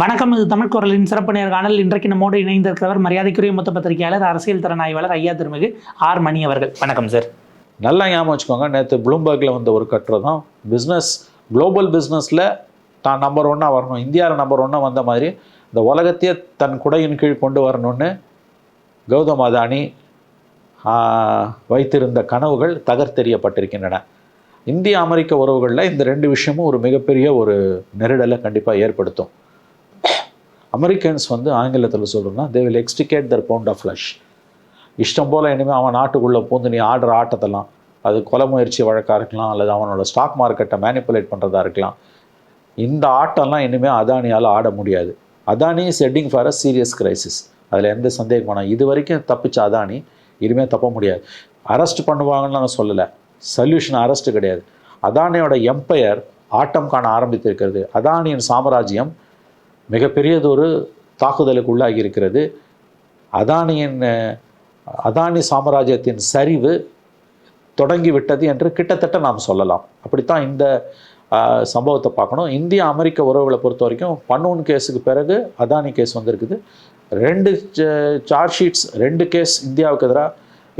வணக்கம் இது தமிழ் குரலின் சிறப்பு நேர்காணல் இன்றைக்கு நம்மோடு இணைந்திருக்கிறவர் மரியாதைக்குரிய மொத்த பத்திரிகையாளர் அரசியல் திறனாய்வாளர் ஐயா திருமிகு ஆர் மணி அவர்கள். வணக்கம் சார் நல்லா ஞாபகம் வச்சுக்கோங்க நேற்று ப்ளூம்பர்கில் வந்த ஒரு கட்டுரை தான் பிஸ்னஸ் குளோபல் பிஸ்னஸில் தான் நம்பர் ஒன்னாக வரணும். இந்தியாவில் நம்பர் ஒன்னாக வந்த மாதிரி இந்த உலகத்தையே தன் குடையின் கீழ் கொண்டு வரணும்னு கௌதம் அதானி வைத்திருந்த கனவுகள் தகர்த்தெறியப்பட்டிருக்கின்றன. இந்திய அமெரிக்க உறவுகளில் இந்த ரெண்டு விஷயமும் ஒரு மிகப்பெரிய ஒரு நெருடலை கண்டிப்பாக ஏற்படுத்தும். அமெரிக்கன்ஸ் வந்து ஆங்கிலத்தில் சொல்கிறோம்னா they will extricate their pound of flesh இஷ்டம் போல் இனிமேல் அவன் நாட்டுக்குள்ளே பூந்து நீ ஆடுற ஆட்டத்தெல்லாம் அது கொலை முயற்சி வழக்காக இருக்கலாம் அல்லது அவனோட ஸ்டாக் மார்க்கெட்டை மேனிப்புலேட் பண்ணுறதா இருக்கலாம். இந்த ஆட்டம்லாம் இனிமேல் அதானியால் ஆட முடியாது. Adani is heading for a serious crisis அதில் எந்த சந்தேகம் வேணாம். இது வரைக்கும் தப்பிச்ச அதானி இனிமேல் தப்ப முடியாது. அரெஸ்ட் பண்ணுவாங்கன்னு நான் சொல்லலை. சொல்யூஷன் அரெஸ்ட் கிடையாது. அதானியோட எம்பையர் ஆட்டம் காண ஆரம்பித்திருக்கிறது. அதானியின் சாம்ராஜ்யம் மிகப்பெரியதொரு தாக்குதலுக்கு உள்ளாகி இருக்கிறது அதானியின் அதானி சாம்ராஜ்யத்தின் சரிவு தொடங்கிவிட்டது என்று கிட்டத்தட்ட நாம் சொல்லலாம். அப்படித்தான் இந்த சம்பவத்தை பார்க்கணும். இந்திய அமெரிக்க உறவுகளை பொறுத்த வரைக்கும் பன்னூன் கேஸுக்கு பிறகு அதானி கேஸ் வந்திருக்குது. ரெண்டு சார்ஜ் ஷீட்ஸ் ரெண்டு கேஸ் இந்தியாவுக்கு எதிராக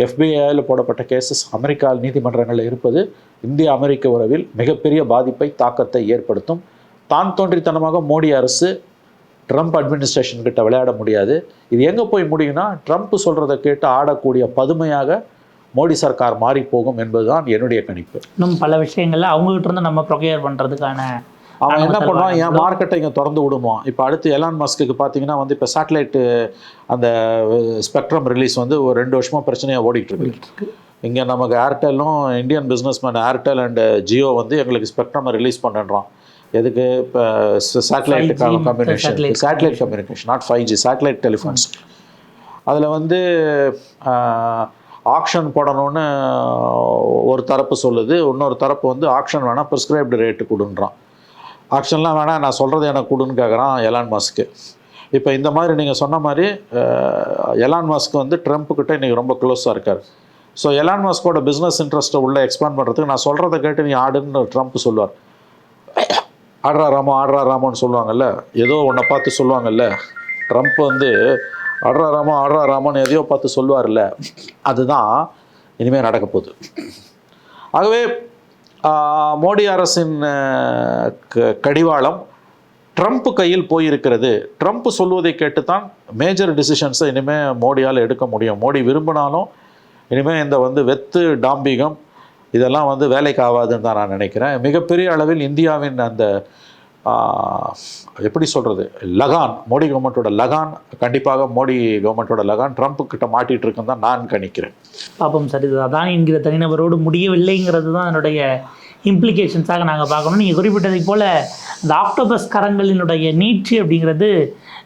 எஃபிஐயில் போடப்பட்ட கேசஸ் அமெரிக்கா நீதிமன்றங்களில் இருப்பது இந்திய அமெரிக்க உறவில் மிகப்பெரிய பாதிப்பை தாக்கத்தை ஏற்படுத்தும். தான் தோன்றித்தனமாக மோடி அரசு ட்ரம்ப் அட்மினிஸ்ட்ரேஷன் கிட்ட விளையாட முடியாது. இது எங்கே போய் முடியும்னா ட்ரம்ப் சொல்கிறத கேட்டு ஆடக்கூடிய பதுமையாக மோடி சர்க்கார் மாறி போகும் என்பதுதான் என்னுடைய கணிப்பு. இன்னும் பல விஷயங்கள்ல அவங்ககிட்ட இருந்து நம்ம ப்ரொகையர் பண்றதுக்கான அவன் என்ன பண்ணுவான்? என். மார்க்கெட்டை இங்கே திறந்து விடுவான். இப்போ அடுத்து எலான் மஸ்க்கு பார்த்தீங்கன்னா வந்து இப்போ சேட்டலைட்டு அந்த ஸ்பெக்ட்ரம் ரிலீஸ் வந்து ஒரு ரெண்டு வருஷமாக பிரச்சனையாக ஓடிட்டு இருக்கு. இங்கே நமக்கு ஏர்டெல்லும் Indian businessman Airtel and Jio வந்து எங்களுக்கு ஸ்பெக்ட்ரம் ரிலீஸ் பண்ணுறான் எதுக்கு? இப்போ சேட்டலைட் 5G மத்த communication satellite communication not five G satellite telephones அதில் வந்து ஆக்ஷன் போடணும்னு ஒரு தரப்பு சொல்லுது. இன்னொரு தரப்பு வந்து ஆக்ஷன் வேணால் ப்ரிஸ்கிரைப்டு ரேட்டு கொடுன்றான். ஆக்ஷன்லாம் வேணாம் நான் சொல்கிறது எனக்கு கொடுன்னு கேட்குறான் எலான் மஸ்க்கு இப்போ இந்த மாதிரி நீங்கள் சொன்ன மாதிரி எலான் மஸ்க் வந்து ட்ரம்ப் கிட்ட இன்றைக்கி ரொம்ப க்ளோஸாக இருக்கார். ஸோ எலான் மஸ்கோட பிஸ்னஸ் இன்ட்ரெஸ்ட்டை உள்ளே எக்ஸ்பேண்ட் பண்ணுறதுக்கு நான் சொல்கிறத கேட்டு நீ ஆடுன்னு ட்ரம்ப் சொல்லுவார். ஆடுறா ராமோ ஆடுறா ராமோன்னு சொல்லுவாங்கல்ல? ஏதோ ஒன்றை பார்த்து சொல்லுவாங்கல்ல? ட்ரம்ப் வந்து ஆடுறா ராமோ ஆடுறா ராமோன்னு எதையோ பார்த்து சொல்லுவார்ல அதுதான் இனிமேல் நடக்க போகுது. ஆகவே மோடி அரசின் க- கடிவாளம் ட்ரம்ப் கையில் போயிருக்கிறது. ட்ரம்ப் சொல்வதை கேட்டுத்தான் மேஜர் டிசிஷன்ஸை இனிமேல் மோடியால் எடுக்க முடியும். மோடி விரும்பினாலும் இனிமேல் இந்த வந்து வெத்து டாம்பிகம் இதெல்லாம் வந்து வேலைக்கு ஆகாதுன்னு தான் நான் நினைக்கிறேன். மிகப்பெரிய அளவில் இந்தியாவின் அந்த எப்படி சொல்கிறது லகான் மோடி கவர்மெண்ட்டோட லகான் கண்டிப்பாக மோடி கவர்மெண்ட்டோட லகான் ட்ரம்ப் கிட்ட மாட்டிகிட்டு இருக்குன்னு தான் நான் கணிக்கிறேன். பாப்பம் சார் இது அதான் என்கிற தனிநபரோடு முடியவில்லைங்கிறது தான் என்னுடைய இம்ப்ளிகேஷன்ஸாக நாங்கள் பார்க்கணும். நீங்கள் குறிப்பிட்டதை போல் இந்த ஆக்டோபஸ் கரங்களினுடைய நீட்சி அப்படிங்கிறது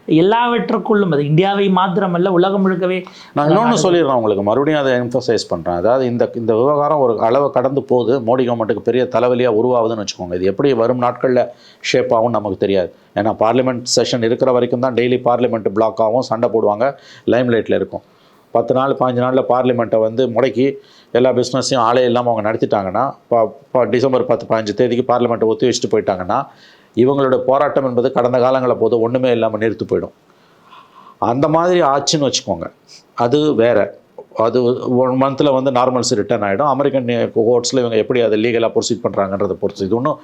எல்லாவற்றுக்குள்ளும் அது இந்தியாவை மாத்திரமல்ல உலகம் முழுக்கவே நான் இன்னொன்று சொல்லிடுறேன் உங்களுக்கு. மறுபடியும் அதை எம்ஃபசைஸ் பண்ணுறேன் அதாவது இந்த இந்த விவகாரம் ஒரு அளவை கடந்து போகுது. மோடி கவர்மெண்ட்டுக்கு பெரிய தலைவலியாக உருவாகுதுன்னு வச்சுக்கோங்க. இது எப்படி வரும் நாட்களில் ஷேப் ஆகும் நமக்கு தெரியாது. ஏன்னா பார்லிமெண்ட் செஷன் இருக்கிற வரைக்கும் தான் டெய்லி பார்லிமெண்ட் பிளாக் ஆகும் சண்டை போடுவாங்க லைம்லைட்டில் இருக்கும். பத்து நாள் பாஞ்சு நாளில் பார்லிமெண்ட்டை வந்து முடக்கி எல்லா பிஸ்னஸையும் ஆளே இல்லாமல் அவங்க நடத்திட்டாங்கன்னா ப- ப- டிசம்பர் பத்து பதினஞ்சு தேதிக்கு பார்லிமெண்ட்டை ஒத்தி வச்சுட்டு போயிட்டாங்கன்னா இவங்களோட போராட்டம் என்பது கடந்த காலங்களில் போது ஒன்றுமே இல்லாமல் நிறுத்து போயிடும். அந்த மாதிரி ஆச்சுன்னு வச்சுக்கோங்க. அது வேற. அது ஒன் மந்தில் வந்து நார்மல்ஸ் ரிட்டர்ன் ஆகிடும் அமெரிக்கன் கோர்ட்ஸில் இவங்க எப்படி அதை லீகலாக ப்ரொசீட் பண்ணுறாங்கன்றதை பொறுத்து இது ஒன்றும்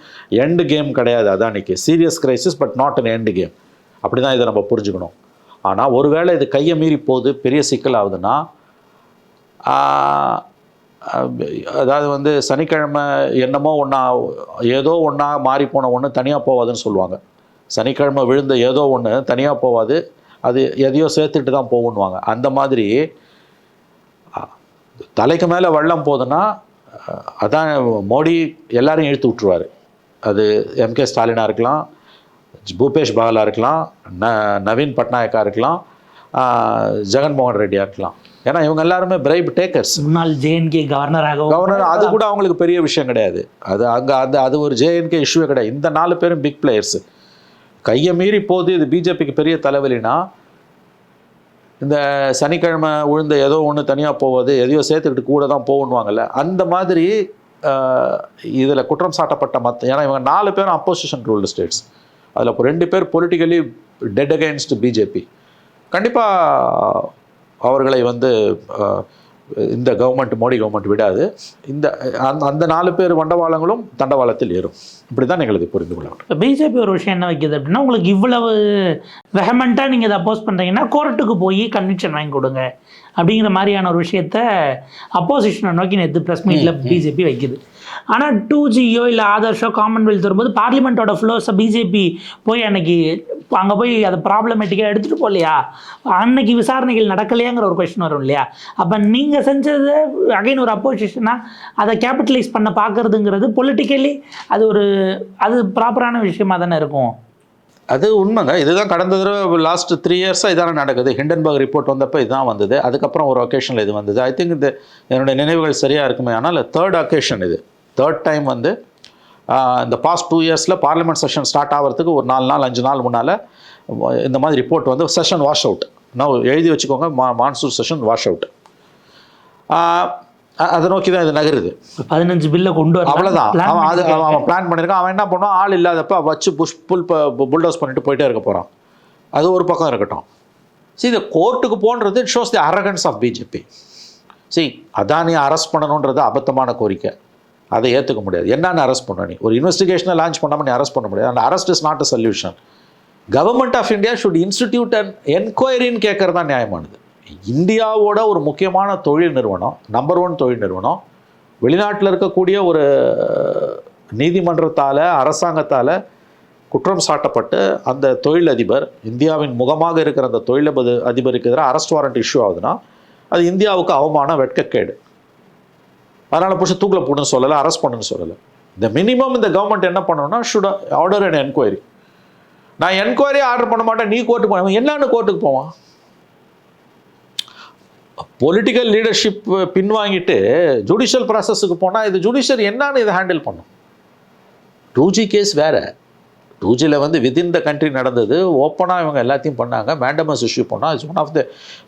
எண்டு கேம் கிடையாது. அதானிக்கு serious crisis but not an end game அப்படி தான் இதை நம்ம புரிஞ்சுக்கணும். ஆனால் ஒருவேளை இது கையை மீறி போகுது பெரிய சிக்கல் ஆகுதுன்னா அதாவது வந்து சனிக்கிழமை என்னமோ ஒன்றா ஏதோ ஒன்றா மாறி போன ஒன்று தனியாக போவாதுன்னு சொல்லுவாங்க. சனிக்கிழமை விழுந்த ஏதோ ஒன்று தனியாக போவாது. அது எதையோ சேர்த்துட்டு தான் போகுன்னுவாங்க. அந்த மாதிரி தலைக்கு மேலே வெள்ளம் போகுதுன்னா அதான் மோடி எல்லாரையும் இழுத்து விட்டுருவார். அது எம்கே ஸ்டாலினாக இருக்கலாம் பூபேஷ் பாகலா இருக்கலாம் ந நவீன் பட்நாயக்கா இருக்கலாம் ஜெகன்மோகன் ரெட்டியாக இருக்கலாம். ஏன்னா இவங்க எல்லாருமே பிரைப் டேக்கர்ஸ் முன்னாள் ஜேஎன்கே கவர்னராக கவர்னர் அது கூட அவங்களுக்கு பெரிய விஷயம் கிடையாது. அது அங்கே அது அது ஒரு ஜேஎன்கே இஷ்யூவே கிடையாது. இந்த நாலு பேரும் பிக் பிளேயர்ஸ் கையை மீறி போகுது இது பிஜேபிக்கு பெரிய தலைவலினா இந்த சனிக்கிழமை விழுந்த ஏதோ ஒன்று தனியாக போவது எதையோ சேர்த்துக்கிட்டு கூட தான் போகணுவாங்கல்ல. அந்த மாதிரி இதில் குற்றம் சாட்டப்பட்ட மற்ற ஏன்னா இவங்க நாலு பேரும் அப்போசிஷன் ரூல்டு ஸ்டேட்ஸ் அதில் இப்போ ரெண்டு பேர் பொலிட்டிக்கலி டெட் அகெயின்ஸ்ட் பிஜேபி கண்டிப்பாக அவர்களை வந்து இந்த கவர்மெண்ட் மோடி கவர்மெண்ட் விடாது. இந்த அந்த அந்த நாலு பேர் வண்டவாளங்களும் தண்டவாளத்தில் ஏறும். இப்படி தான் நீங்கள் இதை புரிந்து கொள்ள வேண்டும். இப்போ பிஜேபி ஒரு விஷயம் என்ன வைக்கிது அப்படின்னா உங்களுக்கு இவ்வளவு வெஹமெண்ட்டாக நீங்கள் இதை அப்போஸ் பண்ணுறீங்கன்னா கோர்ட்டுக்கு போய் கன்விக்ஷன் வாங்கி கொடுங்க. அப்படிங்கிற மாதிரியான ஒரு விஷயத்த அப்போசிஷனை நோக்கி நேற்று ப்ரெஸ் மீட்டில் பிஜேபி வைக்குது. ஆனால் டூ ஜியோ இல்லை ஆதர்ஷோ காமன்வெல்த் வரும்போது பார்லிமெண்ட்டோட ஃப்ளோஸை பிஜேபி போய் அன்னைக்கு அங்கே போய் அதை ப்ராப்ளமேட்டிக்காக எடுத்துகிட்டு போகலையா? அன்னைக்கு விசாரணைகள் நடக்கலையாங்கிற ஒரு கொஷின் வரும் இல்லையா? அப்போ நீங்கள் செஞ்சது அகைன் ஒரு அப்போசிஷனாக அதை கேபிட்டலைஸ் பண்ண பார்க்கறதுங்கிறது பொலிட்டிக்கலி அது ஒரு அது ப்ராப்பரான விஷயமா தானே இருக்கும். அது உண்மைங்க. இதுதான் கடந்த தடவை லாஸ்ட் த்ரீ இயர்ஸாக இதான நடக்குது. ஹிண்டன்பர்க் ரிப்போர்ட் வந்தப்போ இதுதான் வந்தது. அதுக்கப்புறம் ஒரு ஒகேஷனில் இது வந்தது. ஐ திங்க் இந்த என்னுடைய நினைவுகள் சரியாக இருக்குமே. ஆனால் தேர்ட் ஒகேஷன் இது. தேர்ட் டைம் வந்து இந்த பாஸ்ட் டூ இயர்ஸில் பார்லிமெண்ட் செஷன் ஸ்டார்ட் ஆகிறதுக்கு ஒரு நாலு நாள் அஞ்சு நாள் முன்னால் இந்த மாதிரி ரிப்போர்ட் வந்து செஷன் வாஷ் அவுட் நான் எழுதி வச்சுக்கோங்க மா மான்சூன் செஷன் வாஷ் அவுட் அதை நோக்கி தான் இது நகருது. பதினஞ்சு பில்லை கொண்டு வர அவ்வளோதான் அவன் அது அவன் பிளான் பண்ணியிருக்கான் அவன் என்ன பண்ணுவான்? ஆள் இல்லாதப்ப வச்சு புஷ் புல் புல்டோஸ் பண்ணிட்டு போயிட்டே இருக்க போகிறான் அது ஒரு பக்கம் இருக்கட்டும். See இந்த கோர்ட்டுக்கு போன்றது it shows the arrogance of BJP see அதானியை அரெஸ்ட் பண்ணணுன்றது அபத்தமான கோரிக்கை. அதை ஏற்றுக்க முடியாது. என்னென்னு அரெஸ்ட் பண்ண நீ. ஒரு இன்வெஸ்டிகேஷனை லான்ச் பண்ணாமல் நீ அரெஸ்ட் பண்ண முடியாது. அந்த arrest is not a solution government of India should institute and என்கொயரின்னு கேட்குறது தான் நியாயமானது. இந்தியாவோட ஒரு முக்கியமான தொழில் நிறுவனம் நம்பர் ஒன் தொழில் நிறுவனம் வெளிநாட்டில் இருக்கக்கூடிய ஒரு நீதிமன்றத்தால் அரசாங்கத்தால் குற்றம் சாட்டப்பட்டு அந்த தொழிலதிபர் இந்தியாவின் முகமாக இருக்கிற அந்த தொழிலதிபர் அதிபருக்கு எதிராக அரெஸ்ட் வாரண்ட் இஷ்யூ ஆகுதுன்னா அது இந்தியாவுக்கு அவமானம் வெட்கக்கேடு. அதனால் புஷை தூக்கில் போடணும்னு சொல்லலை அரெஸ்ட் பண்ணுன்னு சொல்லலை. இந்த மினிமம் இந்த கவர்மெண்ட் என்ன பண்ணணும்னா ஷுட் ஆர்டர் அண்ட் என்கொயரி நான் என்கொயரி ஆர்டர் பண்ண மாட்டேன் நீ கோர்ட்டுக்கு போன என்னன்னு கோர்ட்டுக்கு போவான். பொலிட்டிக்கல் லீடர்ஷிப் பின்வாங்கிட்டு ஜுடிஷியல் ப்ராசஸுக்கு போனால் இது ஜுடிஷியல் என்னன்னு இதை ஹேண்டில் பண்ணும். டூ ஜி கேஸ் வேறு. டூ ஜியில் வந்து வித்தின் த கண்ட்ரி நடந்தது. ஓப்பனாக இவங்க எல்லாத்தையும் பண்ணாங்க. மேண்டமஸ் இஷ்யூ பண்ணால் இட்ஸ் ஒன் ஆஃப் த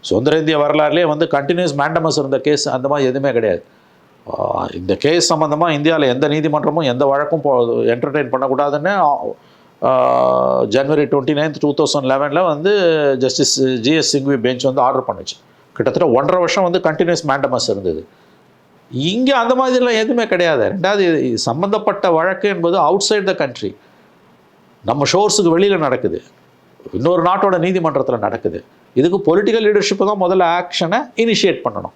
சுதந்திர இந்திய வரலாறுலேயே வந்து கண்டினியூஸ் மேண்டமஸ் இருந்த கேஸ் அந்த மாதிரி எதுவுமே கிடையாது. இந்த கேஸ் சம்மந்தமாக இந்தியாவில் எந்த நீதிமன்றமும் எந்த வழக்கும் என்டர்டெயின் பண்ணக்கூடாதுன்னு January twenty ninth two thousand லெவனில் வந்து ஜஸ்டிஸ் ஜிஎஸ் சிங்வி பெஞ்ச் வந்து ஆர்டர் பண்ணுச்சு. கிட்டத்தட்ட ஒன்றரை வருஷம் வந்து கண்டினியூஸ் மேண்டமஸ் இருந்தது. இங்கே அந்த மாதிரிலாம் எதுவுமே கிடையாது. ரெண்டாவது சம்மந்தப்பட்ட வழக்கு என்பது அவுட் சைட் த கண்ட்ரி நம்ம ஷோர்ஸுக்கு வெளியில் நடக்குது. இன்னொரு நாட்டோட நீதிமன்றத்தில் நடக்குது. இதுக்கு பொலிட்டிக்கல் லீடர்ஷிப்பு தான் முதல்ல ஆக்ஷனை இனிஷியேட் பண்ணணும்.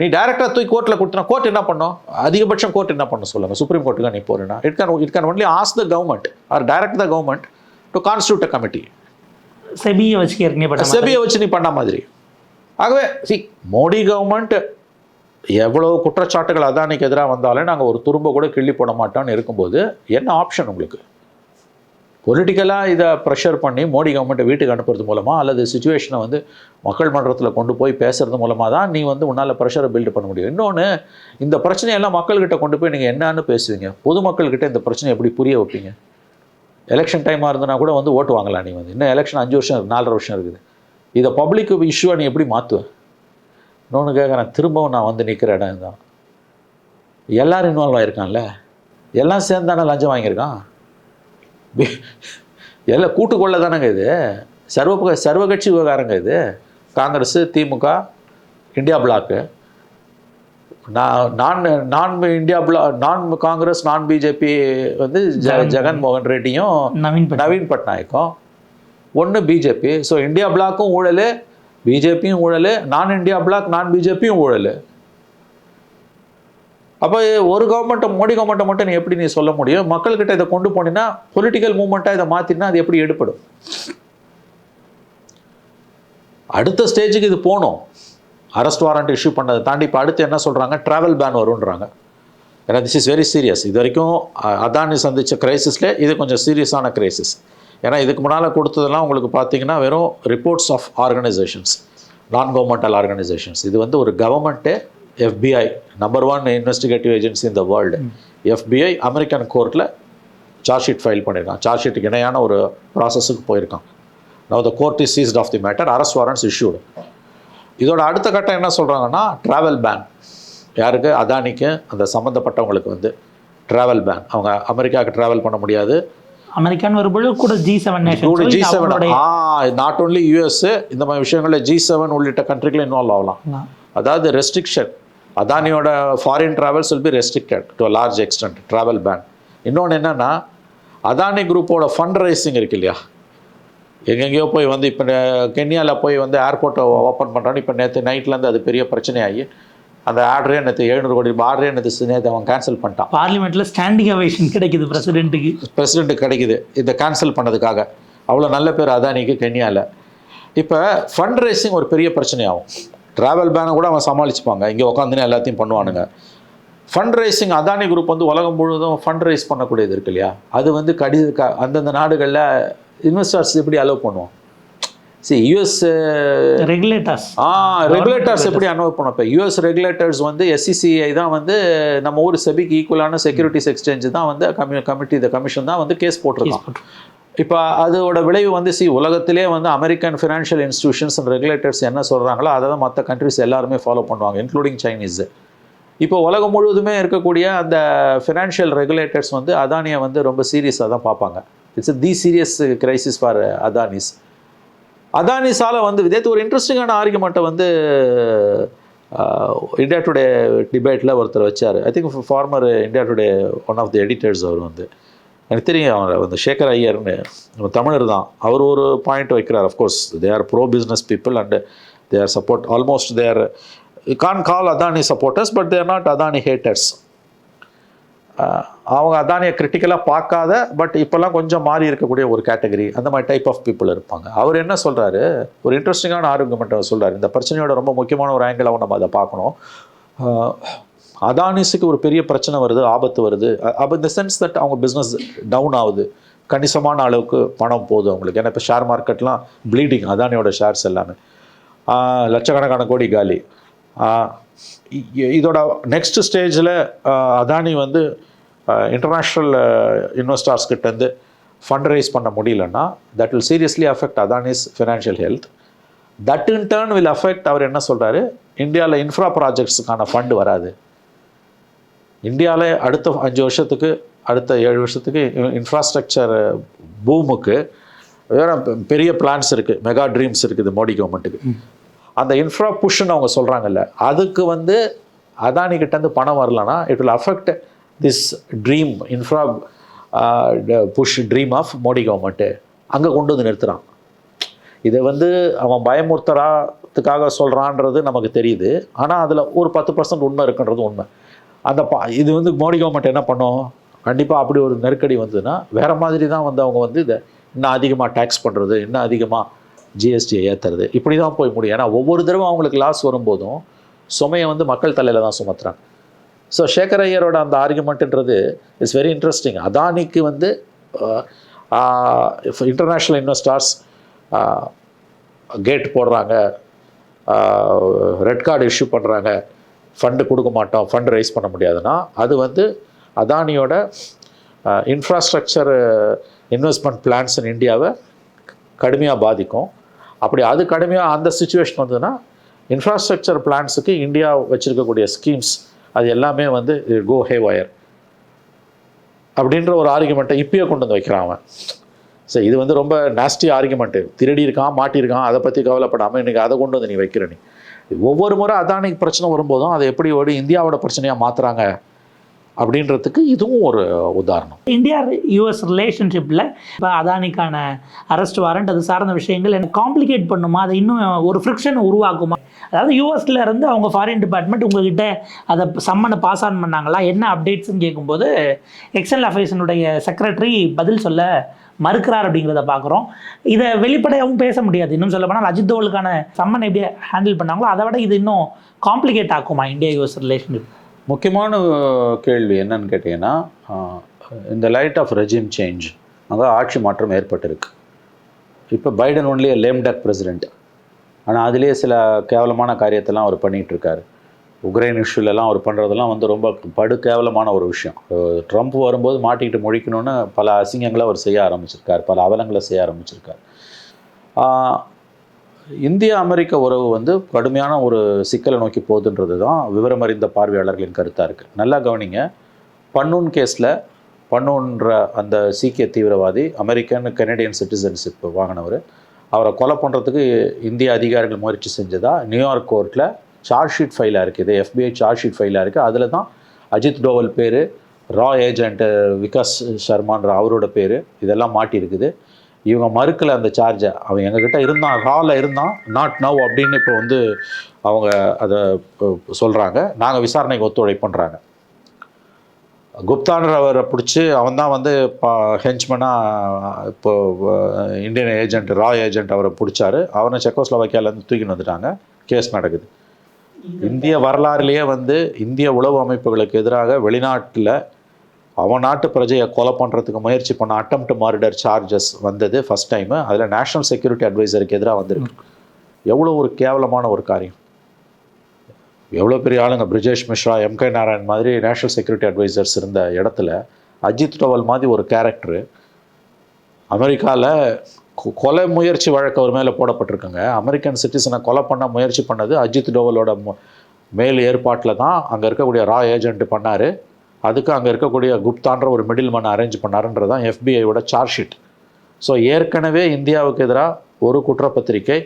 நீ டைரக்டாக தூக்கி கோர்ட்டில் கொடுத்தனா கோர்ட் என்ன பண்ணும்? அதிகபட்சம் கோர்ட் என்ன பண்ணும் சொல்லுங்கள் சுப்ரீம் கோர்ட்டுக்கு நீ போறேன்னா. It can it can only ask the government or direct the government to constitute a committee செபியை வச்சு பண்ண செபியை வச்சு நீ பண்ண மாதிரி. ஆகவே சி மோடி கவர்மெண்ட் எவ்வளோ குற்றச்சாட்டுகள் அதானிக்கு எதிராக வந்தாலும் நாங்கள் ஒரு துரும்ப கூட கிள்ளி போட மாட்டோம்னு இருக்கும்போது என்ன ஆப்ஷன் உங்களுக்கு? பொலிட்டிக்கலாக இதை ப்ரெஷர் பண்ணி மோடி கவர்மெண்ட்டை வீட்டுக்கு அனுப்புறது மூலமாக அல்லது சுச்சுவேஷனை வந்து மக்கள் மன்றத்தில் கொண்டு போய் பேசுறது மூலமாக தான் நீ வந்து உன்னால் ப்ரெஷரை பில்டு பண்ண முடியும். இன்னொன்று இந்த பிரச்சனையெல்லாம் மக்கள்கிட்ட கொண்டு போய் நீங்கள் என்னன்னு பேசுவீங்க? பொதுமக்கள்கிட்ட இந்த பிரச்சனை எப்படி புரிய வைப்பீங்க? எலெக்ஷன் டைமாக இருந்தனா கூட வந்து ஓட்டு வாங்கலாம் நீ வந்து. இன்னும் எலெக்ஷன் அஞ்சு வருஷம் நாலரை வருஷம் இருக்குது. இதை பப்ளிக் இஷ்யூவை நீ எப்படி மாற்றுவ இன்னொன்று கேட்குறேன் திரும்பவும் நான் வந்து நிற்கிற இடம் தான் எல்லோரும் இன்வால்வ் ஆகிருக்கான்ல எல்லாம் சேர்ந்தானே லஞ்சம் வாங்கியிருக்கான்? எல்லாம் கூட்டுக்கொள்ள தானேங்க இது? சர்வ சர்வ கட்சி விவகாரங்க இது? Congress DMK India bloc. நான் நான் நான் இந்தியா பிளா நான் காங்கிரஸ் நான் பிஜேபி வந்து ஜ ஜெகன் ஜெகன்மோகன் ரெட்டியும் நவீன். நவீன் பட்நாயக்கும். ஒன்று பிஜேபி. ஸோ இந்தியா பிளாக்கும் ஊழல் பிஜேபியும் ஊழல் நான் இந்தியா பிளாக் நான் பிஜேபியும் ஊழல். அப்போ ஒரு கவர்மெண்ட்டை மோடி கவர்மெண்ட்டை மட்டும் நீ எப்படி நீ சொல்ல முடியும்? மக்கள்கிட்ட இதை கொண்டு போனீங்கன்னா பொலிட்டிக்கல் மூமெண்ட்டாக இதை மாற்றினா அது எப்படி எடுப்படும் அடுத்த ஸ்டேஜுக்கு இது போகணும். அரெஸ்ட் வாரண்ட் இஷ்யூ பண்ணதை தாண்டி இப்போ அடுத்து என்ன சொல்கிறாங்க ட்ராவல் பேன் வரும்ன்றாங்க. ஏன்னா திஸ் இஸ் வெரி சீரியஸ் இது வரைக்கும் அதானி சந்தித்த கிரைசிஸில் இது கொஞ்சம் சீரியஸான கிரைசிஸ் ஏன்னா இதுக்கு முன்னால் கொடுத்ததெல்லாம் உங்களுக்கு பார்த்தீங்கன்னா வெறும் reports of organisations non governmental organisations இது வந்து ஒரு government FBI number one investigative agency இந்த வேர்ல்டு எஃபிஐ அமெரிக்கன் கோர்ட்டில் சார்ஜ் ஷீட் ஃபைல் பண்ணியிருக்கான் சார்ஜ் ஷீட்டுக்கு இணையான ஒரு ப்ராசஸுக்கு போயிருக்கான். Now the court is seized of the matter arrest warrants issued. இதோட அடுத்த கட்டம் என்ன சொல்கிறாங்கன்னா ட்ராவல் பேன் யாருக்கு? அதானிக்கு. அந்த சம்மந்தப்பட்டவங்களுக்கு வந்து ட்ராவல் பேன் அவங்க அமெரிக்காவுக்கு ட்ராவல் பண்ண முடியாது. அமெரிக்கான்னு வரும்பொழுது கூட ஜி செவன் கூட G seven not only US இந்த மாதிரி விஷயங்களில் ஜி செவன் உள்ளிட்ட கண்ட்ரிகளை இன்வால்வ் ஆகலாம். அதாவது restriction அதானியோட foreign travels will be restricted to a large extent travel ban இன்னொன்று என்னன்னா அதானி குரூப்போட ஃபண்ட் ரைசிங் இருக்கு இல்லையா? எங்கெங்கேயோ போய் வந்து இப்போ கென்யாவில் போய் வந்து ஏர்போர்ட்டை ஓப்பன் பண்ணுறான்னு இப்போ நேற்று நைட்லேருந்து அது பெரிய பிரச்சனையாகி அந்த ஆர்டரே நேற்று எழுநூறு கோடி ஆர்டரே நேற்று நேற்று அவன் கேன்சல் பண்ணிட்டான். பார்லிமெண்ட்ல ஸ்டாண்டிங் அவேஷன் கிடைக்குது பிரசிடென்ட்டுக்கு பிரசிடென்ட் கிடைக்குது. இதை கேன்சல் பண்ணதுக்காக. அவ்வளோ நல்ல பேர் அதானிக்கு கென்யாவில் இப்போ ஃபண்ட் ரைசிங் ஒரு பெரிய பிரச்சனையாகும். ட்ராவல் பேனை கூட அவன் சமாளிச்சுப்பாங்க. இங்கே உட்காந்துன்னு எல்லாத்தையும் பண்ணுவானுங்க. ஃபண்ட் ரைசிங் அதானி குரூப் வந்து உலகம் முழுவதும் ஃபண்ட் ரைஸ் பண்ணக்கூடியது இருக்கு இல்லையா? அது வந்து கடி க அந்தந்த நாடுகளில் இன்வெஸ்டர்ஸ் எப்படி அலோவ் பண்ணுவோம் சரி யூஎஸ் ரெகுலேட்டர்ஸ் ஆ ரெகுலேட்டர்ஸ் எப்படி அனுபவம் பண்ணோம் இப்போ யூஎஸ் ரெகுலேட்டர்ஸ் வந்து எஸ்சிசிஐ தான் வந்து நம்ம ஊர் செபிக்கு ஈக்குவலான செக்யூரிட்டிஸ் எக்ஸ்சேஞ்ச் தான் வந்து கமி கமிட்டி இந்த கமிஷன் தான் வந்து கேஸ் போட்டிருக்கான். இப்போ அதோட விளைவு வந்து சி உலகத்திலே வந்து American financial institutions and regulators என்ன சொல்கிறாங்களோ அதை தான் மற்ற கண்ட்ரிஸ் எல்லாருமே ஃபாலோ பண்ணுவாங்க இன்க்ளூடிங் சைனீஸ் இப்போ உலகம் முழுவதுமே இருக்கக்கூடிய அந்த ஃபினான்ஷியல் ரெகுலேட்டர்ஸ் வந்து அதானியை வந்து ரொம்ப சீரியஸாக தான் பார்ப்பாங்க. It's the serious crisis for Adanis அதானிஸால் வந்து இதே ஒரு இன்ட்ரெஸ்டிங்கான ஆர்குமெண்ட்டை வந்து இந்தியா டுடே டிபேட்டில் ஒருத்தர் வச்சார். I think former India Today one of the editors அவர் வந்து. எனக்கு தெரியும் அவர் வந்து சேகர் ஐயர்னு நம்ம தமிழர் தான். அவர் ஒரு பாயிண்ட் வைக்கிறார் of course they are pro business people and they are support almost they are can call Adani supporters but they're not Adani haters அவங்க அதானியை கிரிட்டிக்கலாக பார்க்காத பட் இப்போல்லாம் கொஞ்சம் மாறி இருக்கக்கூடிய ஒரு கேட்டகரி அந்த மாதிரி டைப் ஆஃப் பீப்புள் இருப்பாங்க. அவர் என்ன சொல்கிறாரு ஒரு இன்ட்ரெஸ்டிங்கான ஆர்குமெண்ட் சொல்கிறார் இந்த பிரச்சனையோட ரொம்ப முக்கியமான ஒரு ஆங்கிளாகவும் நம்ம அதை பார்க்கணும். அதானிஸுக்கு ஒரு பெரிய பிரச்சனை வருது ஆபத்து வருது. அப்போ இந்த சென்ஸ் தட் அவங்க பிஸ்னஸ் டவுன் ஆகுது. கணிசமான அளவுக்கு பணம் போதும் அவங்களுக்கு. ஏன்னா இப்போ ஷேர் மார்க்கெட்லாம் ப்ளீடிங் அதானியோட ஷேர்ஸ் எல்லாமே. Uh, லட்சக்கணக்கான கோடி காலி. Uh, இதோட நெக்ஸ்ட் ஸ்டேஜில் uh, அதானி வந்து இன்டர்நேஷ்னல் இன்வெஸ்டார்ஸ் கிட்டேருந்து ஃபண்ட் ரைஸ் பண்ண முடியலன்னா that will seriously affect Adani's financial health that in turn will affect அவர் என்ன சொல்கிறாரு இந்தியாவில் இன்ஃப்ரா ப்ராஜெக்ட்ஸுக்கான ஃபண்டு வராது. இந்தியாவில் அடுத்த அஞ்சு வருஷத்துக்கு அடுத்த ஏழு வருஷத்துக்கு இன்ஃப்ராஸ்ட்ரக்சர் பூமுக்கு வேற பெரிய பிளான்ஸ் இருக்குது மெகா ட்ரீம்ஸ் இருக்குது மோடி கவர்மெண்ட்டுக்கு அந்த இன்ஃப்ரா புஷ்ன்னு அவங்க சொல்கிறாங்கல்ல அதுக்கு வந்து அதானி கிட்டேருந்து பணம் வரலன்னா it will affect this dream infra push dream of Modi government அங்கே கொண்டு வந்து நிறுத்துகிறான் இதை வந்து அவன் பயமுறுத்துறதுக்காக சொல்கிறான்றது நமக்கு தெரியுது. ஆனால் அதில் ஒரு பத்து பர்சன்ட் உண்மை இருக்குன்றது உண்மை. அந்த பா இது வந்து மோடி கவர்மெண்ட் என்ன பண்ணும்? கண்டிப்பாக அப்படி ஒரு நெருக்கடி வந்ததுன்னா வேறு மாதிரி தான் வந்து அவங்க வந்து இதை இன்னும் அதிகமாக டேக்ஸ் பண்ணுறது இன்னும் அதிகமாக ஜிஎஸ்டியை ஏற்றுறது இப்படி தான் போய் முடியும். ஏன்னா ஒவ்வொரு தடவை அவங்களுக்கு லாஸ் வரும்போதும் சுமையை வந்து மக்கள் தலையில் தான் சுமத்துறாங்க. ஸோ சேகர் ஐயரோட அந்த ஆர்குமெண்ட்ன்றது இட்ஸ் வெரி இன்ட்ரெஸ்டிங் அதானிக்கு வந்து இன்டர்நேஷ்னல் இன்வெஸ்டார்ஸ் கேட் போடுறாங்க ரெட் கார்டு இஷ்யூ பண்ணுறாங்க ஃபண்டு கொடுக்க மாட்டோம் ஃபண்டு ரைஸ் பண்ண முடியாதுன்னா அது வந்து அதானியோட இன்ஃப்ராஸ்ட்ரக்சர் இன்வெஸ்ட்மெண்ட் பிளான்ஸ் இன் இந்தியாவை கடுமையாக பாதிக்கும். அப்படி அது கடுமையாக அந்த சுச்சுவேஷன் வந்ததுன்னா இன்ஃப்ராஸ்ட்ரக்சர் பிளான்ஸுக்கு இந்தியா வச்சுருக்கக்கூடிய ஸ்கீம்ஸ் அது எல்லாமே வந்து கோ ஹே வயர் அப்படின்ற ஒரு ஆர்குமெண்ட்டை இப்பயே கொண்டு வந்து வைக்கிறான் அவன். சரி இது வந்து ரொம்ப நாஸ்டி ஆர்குமெண்ட்டு திருடி இருக்கான் மாட்டியிருக்கான் அதை பற்றி கவலைப்படாமல் இன்றைக்கி அதை கொண்டு வந்து நீ வைக்கிற நீ. ஒவ்வொரு முறை அதானிக்கு பிரச்சனை வரும்போதும் அதை எப்படி ஓடி இந்தியாவோட பிரச்சனையாக மாற்றுறாங்க அப்படின்றதுக்கு இதுவும் ஒரு உதாரணம். இந்தியா யூஎஸ் ரிலேஷன்ஷிப்பில் இப்போ அதானிக்கான அரெஸ்ட் வாரண்ட் அது சார்ந்த விஷயங்கள் எனக்கு காம்ப்ளிகேட் பண்ணுமா? அதை இன்னும் ஒரு ஃப்ரிக்ஷன் உருவாக்குமா? அதாவது யூஎஸ்ல இருந்து அவங்க ஃபாரின் டிபார்ட்மெண்ட் உங்ககிட்ட அதை சம்மனை பாஸ் ஆன் பண்ணாங்களா? என்ன அப்டேட்ஸ்னு கேட்கும்போது எக்ஸல் அஃபேர்ஸினுடைய செக்ரட்டரி பதில் சொல்ல மறுக்கிறார் அப்படிங்கிறத பார்க்குறோம். இதை வெளிப்படையாகவும் பேச முடியாது. இன்னும் சொல்ல போனால் அஜித் தோலுக்கான சம்மன் எப்படி ஹேண்டில் பண்ணாங்களோ அதை விட இது இன்னும் காம்ப்ளிகேட் ஆக்குமா இந்தியா யூஎஸ் ரிலேஷன்ஷிப் முக்கியமான கேள்வி என்னன்னு கேட்டிங்கன்னா இந்த லைட் ஆஃப் ரெஜிம் சேஞ்ச் அங்கே ஆட்சி மாற்றம் ஏற்பட்டிருக்கு. இப்போ Biden only lame duck president ஆனால் அதுலேயே சில கேவலமான காரியத்தெல்லாம் அவர் பண்ணிகிட்ருக்காரு உக்ரைன் இஷ்யூலெல்லாம் அவர் பண்ணுறதெல்லாம் வந்து ரொம்ப படு கேவலமான ஒரு விஷயம். ட்ரம்ப் வரும்போது மாட்டிக்கிட்டு முழிக்கணும்னு பல அசிங்கங்களை அவர் செய்ய ஆரம்பிச்சிருக்கார். பல அவலங்களை செய்ய ஆரம்பிச்சிருக்கார். இந்திய அமெரிக்க உறவு வந்து கடுமையான ஒரு சிக்கலை நோக்கி போகுதுன்றது தான் விவரமறிந்த பார்வையாளர்களின் கருத்தாக இருக்குது நல்லா கவனிங்க. பன்னூன் கேஸில் பன்னூன்ற அந்த சீக்கிய தீவிரவாதி அமெரிக்கன் கனடியன் சிட்டிசன்ஷிப் வாங்கினவர். அவரை கொலை பண்ணுறதுக்கு இந்திய அதிகாரிகள் முயற்சி செஞ்சதா? நியூயார்க் கோர்ட்டில் சார்ஜ் ஷீட் ஃபைலாக இருக்குது எஃபிஐ சார்ஜ் ஷீட் ஃபைலாக இருக்குது அதில் தான் அஜித் டோவல் பேர் ரா ஏஜென்ட் விகாஸ் சர்மான்ற அவரோட பேர் இதெல்லாம் மாட்டியிருக்குது இவங்க மறுக்கலை அந்த சார்ஜை அவன் எங்ககிட்ட இருந்தான் ராவில் இருந்தான் நாட் நவ் அப்படின்னு இப்போ வந்து அவங்க அதை சொல்கிறாங்க நாங்கள் விசாரணைக்கு ஒத்துழைப்புன்றாங்க குப்தான்றவரை பிடிச்சி அவன் தான் வந்து இப்போ ஹென்ச்மனாக இப்போ இந்தியன் ஏஜென்ட் ரா ஏஜென்ட் அவரை பிடிச்சாரு. அவனை செக்கோஸ்லோவாக்கியாலேருந்து தூக்கின்னு வந்துட்டாங்க. கேஸ் நடக்குது. இந்திய வரலாறுலேயே வந்து இந்திய உளவு அமைப்புகளுக்கு எதிராக வெளிநாட்டில் அவன் நாட்டு பிரஜையை கொலை பண்ணுறதுக்கு முயற்சி பண்ண அட்டம்ப்ட் மர்டர் சார்ஜஸ் வந்தது ஃபஸ்ட் டைமு அதில் நேஷனல் செக்யூரிட்டி அட்வைசருக்கு எதிராக வந்திருக்கு. எவ்வளோ ஒரு கேவலமான ஒரு காரியம். எவ்வளோ பெரிய ஆளுங்க பிரிஜேஷ் மிஸ்ரா எம்கே நாராயண் மாதிரி நேஷனல் செக்யூரிட்டி அட்வைசர்ஸ் இருந்த இடத்துல அஜித் டோவல் மாதிரி ஒரு கேரக்டரு அமெரிக்காவில் கொலை முயற்சி வழக்கு அவர் மேலே போடப்பட்டிருக்குங்க. அமெரிக்கன் சிட்டிசனை கொலை பண்ண முயற்சி பண்ணது அஜித் டோவலோட மேல் ஏற்பாட்டில் தான் அங்கே இருக்கக்கூடிய ரா ஏஜென்ட் பண்ணார். அதுக்கு அங்கே இருக்கக்கூடிய குப்தான்ற ஒரு மிடில் மேன் அரேஞ்ச் பண்ணாருன்றது தான் எஃபிஐயோட சார்ஜ் ஷீட் ஸோ ஏற்கனவே இந்தியாவுக்கு எதிராக ஒரு குற்றப்பத்திரிக்கை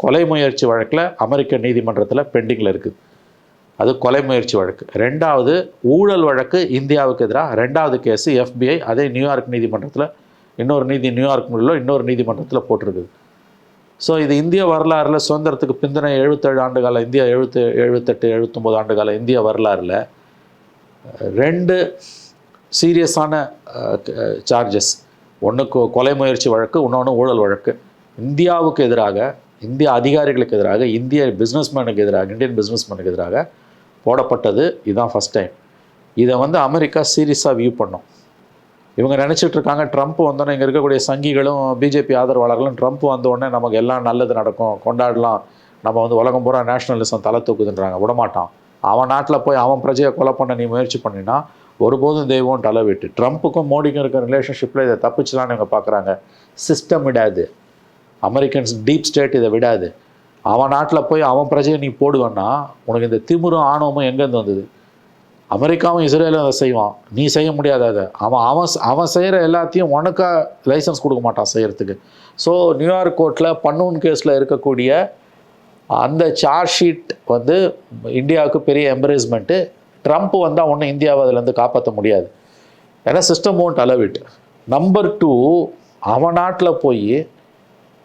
கொலை முயற்சி வழக்கில் அமெரிக்க நீதிமன்றத்தில் பெண்டிங்கில் இருக்குது அது கொலை முயற்சி வழக்கு. ரெண்டாவது ஊழல் வழக்கு இந்தியாவுக்கு எதிராக ரெண்டாவது கேஸு எஃபிஐ அதே நியூயார்க் நீதிமன்றத்தில் இன்னொரு நீதி நியூயார்க் முழுல இன்னொரு நீதிமன்றத்தில் போட்டிருக்குது. ஸோ இது இந்திய வரலாறில் சுதந்திரத்துக்கு பிந்தின எழுபத்தேழு ஆண்டு கால இந்தியா எழுபத்து எழுபத்தெட்டு எழுபத்தொம்போது ஆண்டு கால இந்திய வரலாறில் ரெண்டு சீரியஸான சார்ஜஸ் ஒன்று கொலை முயற்சி வழக்கு இன்னொன்று ஊழல் வழக்கு. இந்தியாவுக்கு எதிராக இந்திய அதிகாரிகளுக்கு எதிராக இந்திய பிஸ்னஸ்மேனுக்கு எதிராக இந்தியன் பிஸ்னஸ்மேனுக்கு எதிராக போடப்பட்டது. இதுதான் ஃபஸ்ட் டைம் இதை வந்து அமெரிக்கா சீரியஸாக வியூ பண்ணோம். இவங்க நினச்சிட்டு இருக்காங்க ட்ரம்ப் வந்தோடனே இங்கே இருக்கக்கூடிய சங்கிகளும் பிஜேபி ஆதரவாளர்களும் ட்ரம்ப் வந்தோடனே நமக்கு எல்லாம் நல்லது நடக்கும் கொண்டாடலாம். நம்ம வந்து உலகம் பூரா நேஷனலிசம் தலை தூக்குதுன்றாங்க. விடமாட்டான். அவன் நாட்டில் போய் அவன் பிரஜையை கொலை பண்ண நீ முயற்சி பண்ணினா ஒருபோதும் தெய்வம் தலை விட்டு. ட்ரம்ப்புக்கும் மோடிக்கும் இருக்கிற ரிலேஷன்ஷிப்பில் இதை தப்பிச்சலான்னு இவங்க பார்க்குறாங்க சிஸ்டம் விடாது. அமெரிக்கன்ஸ் டீப் ஸ்டேட் இதை விடாது. அவன் நாட்டில் போய் அவன் பிரஜையை நீ போடுவேன்னா உனக்கு இந்த திமிரும் ஆணவமும் எங்கேருந்து வந்தது? அமெரிக்காவும் இஸ்ரேலும் அதை செய்வான். நீ செய்ய முடியாது அதை. அவன் அவன் அவன் செய்கிற எல்லாத்தையும் உனக்கா லைசன்ஸ் கொடுக்க மாட்டான் செய்கிறதுக்கு ஸோ நியூயார்க் கோர்ட்டில் பன்னூன் கேஸில் இருக்கக்கூடிய அந்த சார்ஜ் ஷீட் வந்து இந்தியாவுக்கு பெரிய எம்பரேஸ்மெண்ட்டு ட்ரம்ப் வந்தால் ஒன்றும் இந்தியாவை அதுலேருந்து காப்பாற்ற முடியாது. ஏன்னா system won't allow it number two அவன் நாட்டில் போய்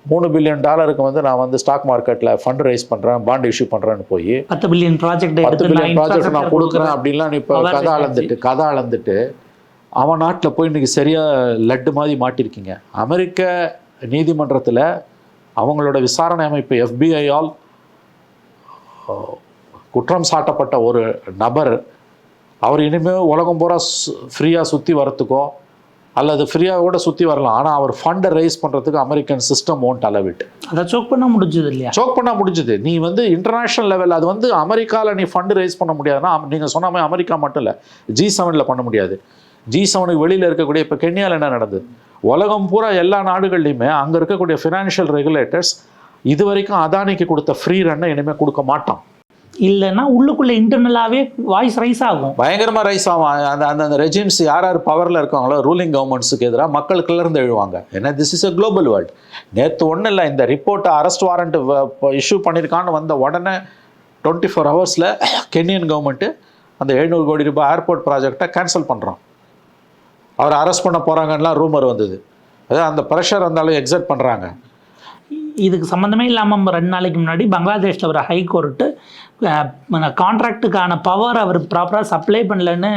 மூணு பில்லியன் டாலருக்கு வந்து நான் வந்து ஸ்டாக் மார்க்கெட்டில் ஃபண்ட் ரைஸ் பண்ணுறேன் பாண்ட் இஷ்யூ பண்ணுறேன்னு போய் பத்து பில்லியன் ப்ராஜெக்ட் பத்து பில்லியன் ப்ராஜெக்ட் நான் கொடுக்குறேன் அப்படின்லாம் நீ இப்போ கதை. அளந்துட்டு கதை அளந்துட்டு அவன் நாட்டில் போய் இன்னைக்கு சரியாக லட்டு மாதிரி மாட்டிருக்கீங்க அமெரிக்க நீதிமன்றத்தில் அவங்களோட விசாரணை அமைப்பு எஃபிஐயால் குற்றம் சாட்டப்பட்ட ஒரு நபர் அவர் இனிமேல் உலகம் பூரா ஃப்ரீயாக சுற்றி வரத்துக்கோ அல்லது ஃப்ரீயாக கூட சுற்றி வரலாம். ஆனால் அவர் ஃபண்டை ரைஸ் பண்ணுறதுக்கு அமெரிக்கன் சிஸ்டம் ஓன்ட் அலவிட் அதை சோக் பண்ண முடிஞ்சது இல்லையா? சோக் பண்ண முடிஞ்சுது. நீ வந்து இன்டர்நேஷனல் லெவல் அது வந்து அமெரிக்காவில் நீ ஃபண்டு ரைஸ் பண்ண முடியாதுன்னா நீங்கள் சொன்ன மாதிரி அமெரிக்கா மட்டும் இல்லை ஜி செவனில் பண்ண முடியாது. ஜி செவனுக்கு வெளியில் இருக்கக்கூடிய இப்போ கென்யாவில் என்ன நடந்தது? உலகம் பூரா எல்லா நாடுகள்லையுமே அங்கே இருக்கக்கூடிய ஃபினான்ஷியல் ரெகுலேட்டர்ஸ் இது வரைக்கும் அதானிக்கு கொடுத்த ஃப்ரீ ரன்னை இனிமேல் கொடுக்க மாட்டான். இல்லைன்னா உள்ளுக்குள்ள இன்டர்னலாகவே வாய்ஸ் ரைஸ் ஆகும். பயங்கரமாக ரைஸ் ஆகும். அந்த அந்த அந்த ரெஜிம்ஸ் யார் யார் பவரில் இருக்காங்களோ ரூலிங் கவர்மெண்ட்ஸுக்கு எதிராக மக்கள் கிளர்ந்து எழுவாங்க. ஏன்னா this is a global world நேற்று ஒன்றும் இல்லை இந்த ரிப்போர்ட்டை அரெஸ்ட் வாரண்ட் இஷ்யூ பண்ணியிருக்கான்னு வந்த உடனே டுவெண்ட்டி ஃபோர் ஹவர்ஸில் கென்யன் கவர்மெண்ட்டு அந்த எழுநூறு கோடி ரூபாய் ஏர்போர்ட் ப்ராஜெக்டை கேன்சல் பண்ணுறோம் அவரை அரெஸ்ட் பண்ண போகிறாங்கலாம் ரூமர் வந்தது. அதாவது அந்த ப்ரெஷர் இருந்தாலும் எக்ஸட் பண்ணுறாங்க இதுக்கு சம்மந்தமே இல்லாமல் ரெண்டு நாளைக்கு முன்னாடி பங்களாதேஷில் ஒரு ஹை கோர்ட்டு கான்ட்ராக்டுக்கான பவர் அவர் ப்ராப்பராக சப்ளை பண்ணலன்னு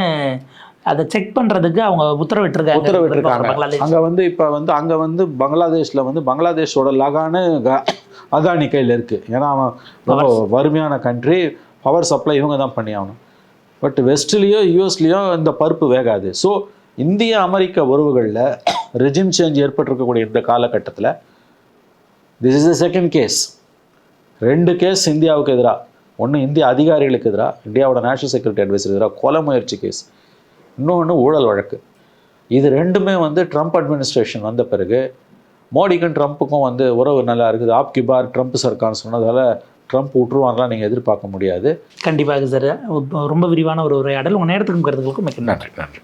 அதை செக் பண்ணுறதுக்கு அவங்க உத்தரவிட்டிருக்காங்க. உத்தரவிட்டிருக்காங்க. அங்கே வந்து இப்போ வந்து அங்கே வந்து பங்களாதேஷில் வந்து பங்களாதேஷோட லகானு க- அதானி கையில் இருக்குது ஏன்னா அவன் ரொம்ப வறுமையான கண்ட்ரி பவர் சப்ளை இவங்க தான் பண்ணி ஆகணும் பட் வெஸ்ட்லேயோ யூஎஸ்லேயோ இந்த பருப்பு வேகாது. ஸோ இந்திய அமெரிக்க உறவுகளில் ரெஜிம் சேஞ்ச் ஏற்பட்டிருக்கக்கூடிய இந்த காலகட்டத்தில் this is the second case ரெண்டு கேஸ் இந்தியாவுக்கு எதிராக ஒன்று இந்திய அதிகாரிகளுக்கு எதிராக இந்தியாவோட நேஷனல் செக்யூரிட்டி அட்வைசர் எதிராக கொலை முயற்சி கேஸ் இன்னொன்று ஊழல் வழக்கு. இது ரெண்டுமே வந்து ட்ரம்ப் அட்மினிஸ்ட்ரேஷன் வந்த பிறகு மோடிக்கும் ட்ரம்ப்புக்கும் வந்து உறவு நல்லா இருக்குது. ஆப்கி பார் ட்ரம்ப் சர்க்கார்னு சொன்னதால ட்ரம்ப் விட்டுருவாங்கலாம் நீங்கள் எதிர்பார்க்க முடியாது. கண்டிப்பாக சார் ரொம்ப விரிவான ஒரு உரையாடல். உங்கள் நேரத்துக்கும் கருத்துக்களுக்கும் நன்றி. நன்றி நன்றி.